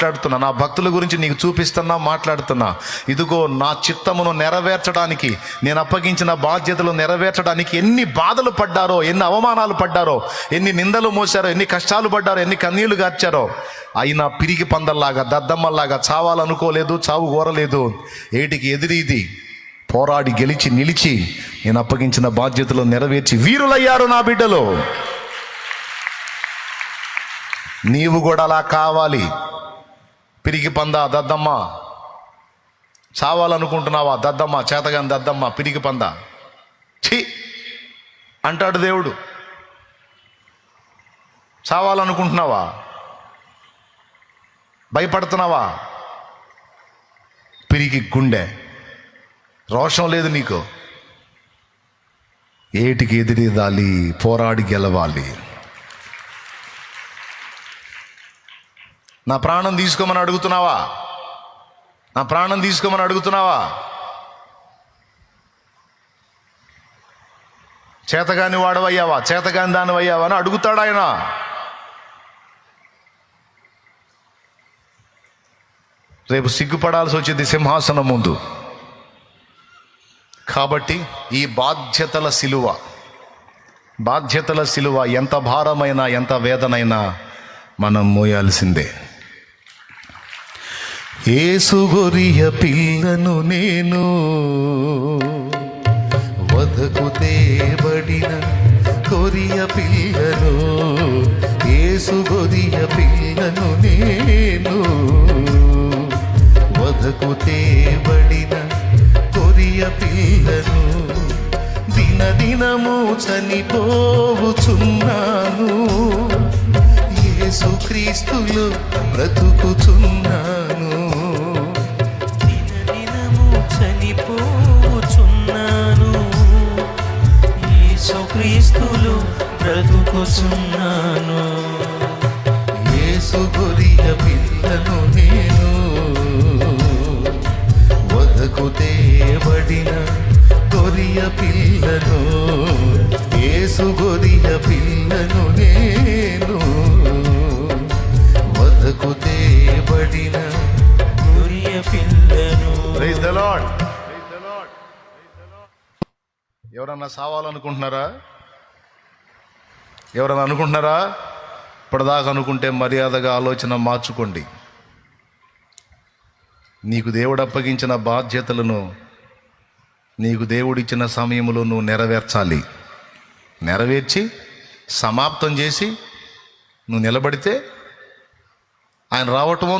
మాట్లాడుతున్నా నా భక్తుల గురించి నీకు చూపిస్తున్నా మాట్లాడుతున్నా. ఇదిగో నా చిత్తమును నెరవేర్చడానికి నేను అప్పగించిన బాధ్యతలు నెరవేర్చడానికి ఎన్ని బాధలు పడ్డారో ఎన్ని అవమానాలు పడ్డారో ఎన్ని నిందలు మోసారో ఎన్ని కష్టాలు పడ్డారో ఎన్ని కన్నీళ్ళు గార్చారో అయినా పిరిగి పందల్లాగా దద్దమ్మల్లాగా చావాలనుకోలేదు చావు కోరలేదు. ఏటికి ఎదిరిది పోరాడి గెలిచి నిలిచి నేను అప్పగించిన బాధ్యతలు నెరవేర్చి వీరులయ్యారు నా బిడ్డలు. నీవు కూడా అలా కావాలి. పిరికి పంద దద్దమ్మ. చావాలనుకుంటున్నావా దద్దమ్మ చేతగాని దద్దమ్మ పిరికి పంద? ఛీ! అంటాడు దేవుడు. చావాలనుకుంటున్నావా? భయపడుతున్నావా? పిరికి గుండె. రోషం లేదు నీకు. ఏటికి ఎదిరిదాలి పోరాడి గెలవాలి. నా ప్రాణం తీసుకోమని అడుగుతున్నావా? నా ప్రాణం తీసుకోమని అడుగుతున్నావా? చేతగాని వాడవయ్యావా? చేతగాని దానివయ్యావా అని అడుగుతాడు ఆయన. రేపు సిగ్గుపడాల్సి వచ్చింది సింహాసనం ముందు. కాబట్టి ఈ బాధ్యతల సిలువ బాధ్యతల సిలువ ఎంత భారమైనా ఎంత వేదనైనా మనం మోయాల్సిందే. ఏసుగొరియ పిల్లను నేను వధకు తేబడిన కొరియ పిల్లను ఏసుగొరియ పిల్లను నేను వధకు తేబడిన కొరియ పిల్లను దినదినము చనిపోవుచున్నాను. ఏసుక్రీస్తులు బ్రతుకుచున్నాను. యేసుక్రీస్తులు బ్రతుకుచున్నాను. యేసు గొరియ పిల్లను నేను వదకు తేబడిన గొరియ పిల్లను? యేసు గొరియ పిల్లను నేను వదకు తేబడిన గురియ పిల్లను ప్రైజ్ ద లార్డ్. ఎవరన్నా సావాలనుకుంటున్నారా? ఎవరన్నా అనుకుంటున్నారా? ఇప్పటిదాకా అనుకుంటే మర్యాదగా ఆలోచన మార్చుకోండి. నీకు దేవుడు అప్పగించిన బాధ్యతలను నీకు దేవుడిచ్చిన సమయంలో నువ్వు నెరవేర్చాలి. నెరవేర్చి సమాప్తం చేసి నువ్వు నిలబడితే ఆయన రావటమో